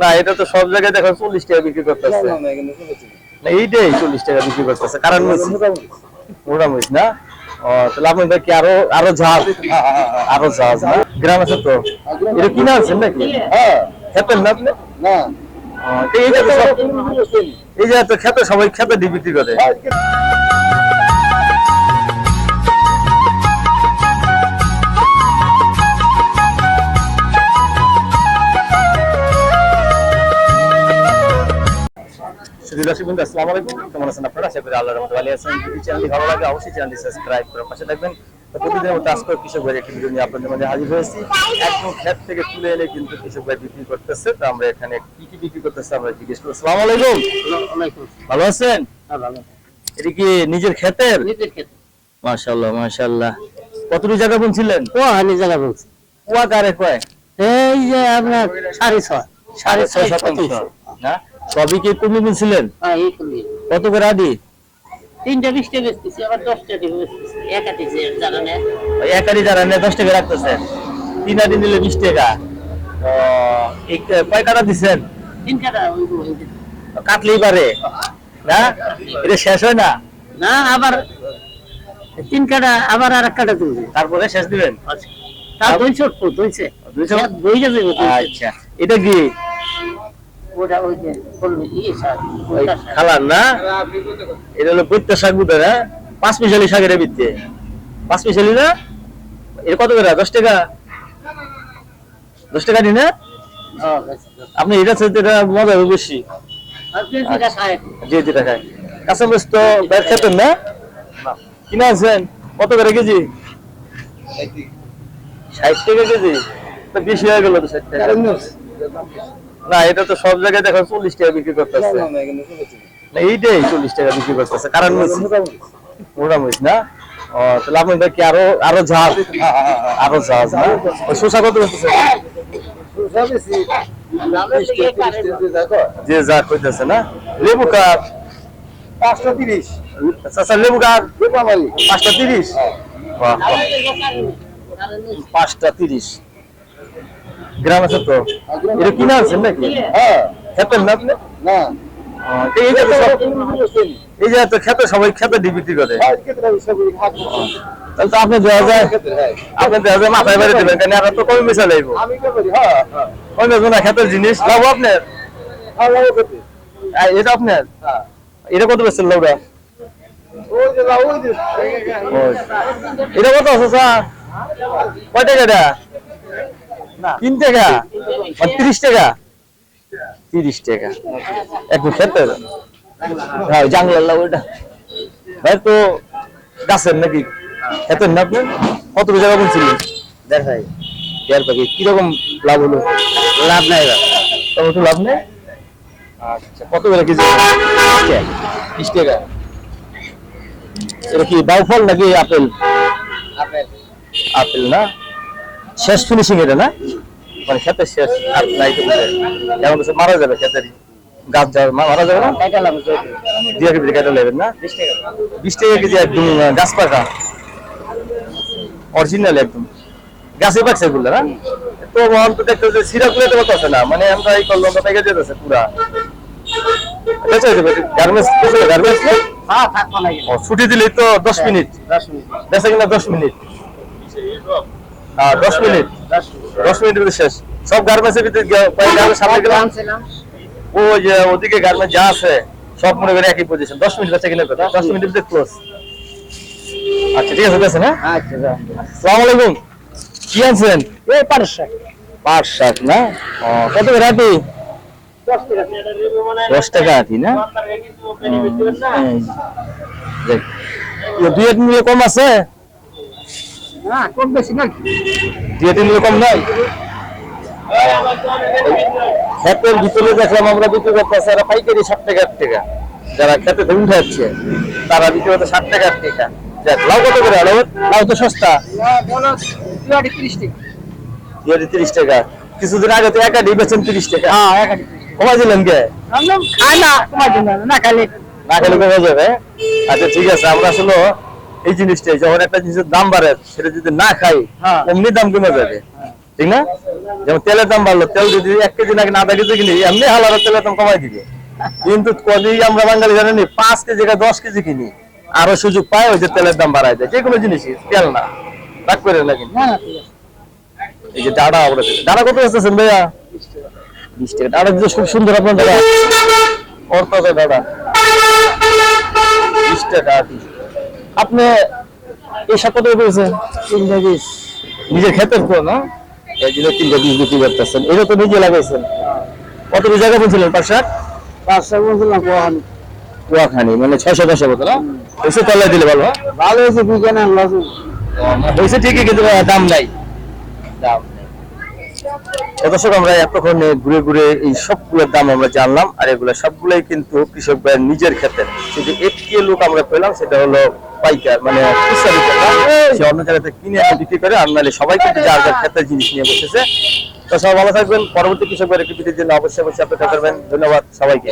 না এটা তো সব জায়গায় দেখো চল্লিশ টাকা বিক্রি করতেছে। এইটাই চল্লিশ টাকা বিক্রি করতেছে কারণ মোটামুটি। না? তাহলে আপনাদের কি আরও আরও ঝাল আরও ঝাল না? গ্রাম আছে তো? এটা কিনা আছেন নাকি? খেতেন না আপনি? না। এই যে তো সবাই খেতে বিক্রি করে। দর্শক বন্ধু আসসালামু আলাইকুম। কেমন আছেন আপনারা? আশা করি আল্লাহর রহমতে ভালো আছেন। যদি চ্যানেলটি ভালো লাগে অবশ্যই চ্যানেলটি সাবস্ক্রাইব করে পাশে থাকবেন। তো প্রতিদিনের মতো আজকে কৃষক ভাই একটি ভিডিও নিয়ে আপনাদের মাঝে হাজির হয়েছি। একদম ক্ষেত থেকে তুলে এনে কিন্তু কৃষক ভাই বিক্রি করতেছে। তো আমরা এখানে কি কি বিক্রি করতেছে আমরা জিজ্ঞেস করব আসসালামু আলাইকুম। ভালো আছেন? এটা কি নিজের ক্ষেতের? মাশাআল্লাহ মাশাআল্লাহ। কতটুকু জায়গা বুনছিলেন? ও হানি জায়গা বলছি কুয়া কারে কয়? এই যে আপনার সাড়ে ছয়। সাড়ে ছয় শতাংশ। না? সবই কি কমে বুনছিলেন? হ্যাঁ কত করে আদি? তিনটা বিশটা বেচতেছি আবার দশটা দিয়ে বেচতেছি। একাটি যে জানা নেই ওই একারি যারা নেয় দশ টাকা রাখতেছেন তিন আদি নিলে বিশ টাকা। কয় কাটা দিচ্ছেন তিন কাটা ওই ওই যে। কাটলেই পারে। না? এটা শেষ হয় না? না আবার তিন কাটা আবার আর এক কাটা তুলবে তারপরে শেষ দিবেন? তার দুইশো উঠবো দুইশো দুইশো? দুইটা। আচ্ছা। এটা কি? ওটা ওই যে বলবে ইয়ে খালার না? এটা হলো শাক বুধ না পাঁচ মিশালি শাকের পাঁচ মিশালি না? এটা কত করে? দশ টাকা? দশ টাকা নি? না আপনি এটা চাইতে এটা মজা হবে বেশি যে যেটা খায়। কাঁচামরিচ তো বের খেতেন না? কিনে আছেন কত করে কেজি? ষাট টাকা। কেজি? তো বেশি হয়ে গেল তো ষাট টাকা। না এটা তো সব জায়গায় দেখো চল্লিশ টাকা বিক্রি করতেছে। না এইটাই চল্লিশ টাকা বিক্রি করতেছে। কারণ মোটামুটি। না? ও তাহলে আপনাদের কি আরও আরও ঝাল। আরও ঝাল না? ওই শসা কত করতেছে যে যা কইতেছে না? লেবু কাপ পাঁচটা তিরিশ। চাচা লেবু কাপ পাঁচটা তিরিশ। পাঁচটা তিরিশ। গ্রাম আছে তো? এটা কিনা আছেন নাকি? হ্যাঁ। খেতেন না? আপনি না। ও, এই যে তো সব- এই যে তো খেতে সবাই খেতে ডি বিক্রি করে। তাহলে তো আপনি দেওয়া যায়। আপনি দেওয়া যায় মাথায় বেড়ে দিবেন কেন আর তো কমে মিশা লাগবো আমি কে করি হ্যাঁ হ্যাঁ। না খেতের জিনিস? লাভ আপনার? হ্যাঁ লাউ খেতে। আর এটা আপনার? হ্যাঁ। এটা কত। এটা কত আছে স্যার? কয় টাকা এটা? তিন টাকা? তিরিশ টাকা। তিরিশ টাকা। একটু খেতে হ্যাঁ জাংলার লাউ এটা। ভাই তো গাছের নাকি? খেতেন না আপনি? কত জায়গা বলছিলেন দেখাই দেড় প্যাকেট কীরকম লাভ হলো? লাভ নাই টমেটো লাভ নেই? আচ্ছা কত করে কেজি? বিশ টাকা। এটা কি বাউ ফল নাকি আপেল। আপেল না? শেষ ফিনিশিং এটা না? মানে খেতে শেষ আর নাই তো যেমন কিছু মারা যাবে খেতের গাছ যাবে মারা যাবে না? কেজি কেটে নেবেন না? বিশ টাকা। কেজি একদম গাছ পাকা। অরিজিনাল একদম। গাছে পাকছে এগুলো না? তো মন তো দেখতে যে সিরা কুলে তো আছে না। মানে আমরা এই কলম পেকে যেতেছে পুরা। বেঁচে যাবে গার্মেন্টস গার্মেন্টস হ্যাঁ ছুটি দিলেই তো দশ মিনিট। দশ মিনিট। বেঁচে কিনা দশ মিনিট। হ্যাঁ দশ মিনিট। দশ মিনিটের শেষ। সব গার্মেন্টসের ভিতরে সামনে গেলাম। ওই যে ওদিকে গার্মেন্ট যা আছে সব মনে করে একই পজিশন দশ মিনিট বেঁচে কিনা কথা দশ মিনিটের ভিতরে ক্লোজ আচ্ছা ঠিক আছে বেঁচে না? আচ্ছা যা। সালাম আলাইকুম। কি আনছেন? এই পাট শাক না? ও, কত করে আটি? দশ টাকা আটি না? দুই এক মিলে কম আছে? না কম বেশি না দুই এক মিলে নাই? ক্ষেতের ভিতরে দেখলাম আমরা বিক্রি করতেছে পাইকারি ষাট টাকা আট টাকা। যারা খেতে থেকে উঠে তারা বিক্রি করতে ষাট টাকা আট টাকা। লাউ কত করে লাউ লাউ তো সস্তা। তিরিশ তিরিশ টাকা। কিছুদিন আগে তো একাডি বেছেন তিরিশ টাকা। হ্যাঁ কমাই দিলেন কে? না না খাইলে। না খেলে কমে যাবে। আচ্ছা ঠিক আছে আমরা আসলে এই জিনিসটাই যখন একটা জিনিসের দাম বাড়ে সেটা যদি না খাই হ্যাঁ। অমনি দাম কমে যাবে। ঠিক না? যেমন তেলের দাম বাড়লো তেল যদি এক কেজি নাকি আধা কেজি কিনি এমনি হালার তেলের দাম কমাই দিবে। কিন্তু কদি আমরা বাঙালি জানেন পাঁচ কেজি কা দশ কেজি কিনি আরও সুযোগ পায় ওই যে তেলের দাম বাড়ায় দেয়। যে কোনো জিনিসই তেল না। রাগ করে না কিন্তু। না না আছে। এই যে ডাড়া আমরা ডাড়া কত আসতেছেন ভাইয়া? বিশ টাকা। দিতে খুব সুন্দর আপনার দাদা আছে দাদা বিশ টাকা। আপনি এই সাত পেয়েছেন তিনটা নিজের ক্ষেতের তো না? এই জন্য তিনটা বীজ বিক্রি করতেছেন এটা তো নিজে লাগাইছেন। কত জায়গা বলছিলেন ষাট পাঁচশো বলছিলাম কখন কুয়াখানি মানে ছয়শো দশ মতো না? এসে তলায় দিলে ভালো হ্যাঁ? ভালো হয়েছে বিজ্ঞান হয়েছে ঠিকই কিন্তু দাম নাই। দাম। আমরা ঘুরে ঘুরে এই সবগুলোর দাম আমরা জানলাম, আর এগুলো সবগুলোই কিন্তু কৃষক ভাইয়ের নিজের ক্ষেত্রে কিন্তু একটি লোক আমরা পেলাম, সেটা হলো পাইকার মানে অন্য জায়গাতে কিনে বিক্রি করে, আর নাহলে সবাই কিন্তু যার যার ক্ষেত্রে জিনিস নিয়ে বসেছে। তো সবাই ভালো থাকবেন, পরবর্তী কৃষক ভাইয়ের একটি জন্য অবশ্যই অবশ্যই অপেক্ষা করবেন। ধন্যবাদ সবাইকে।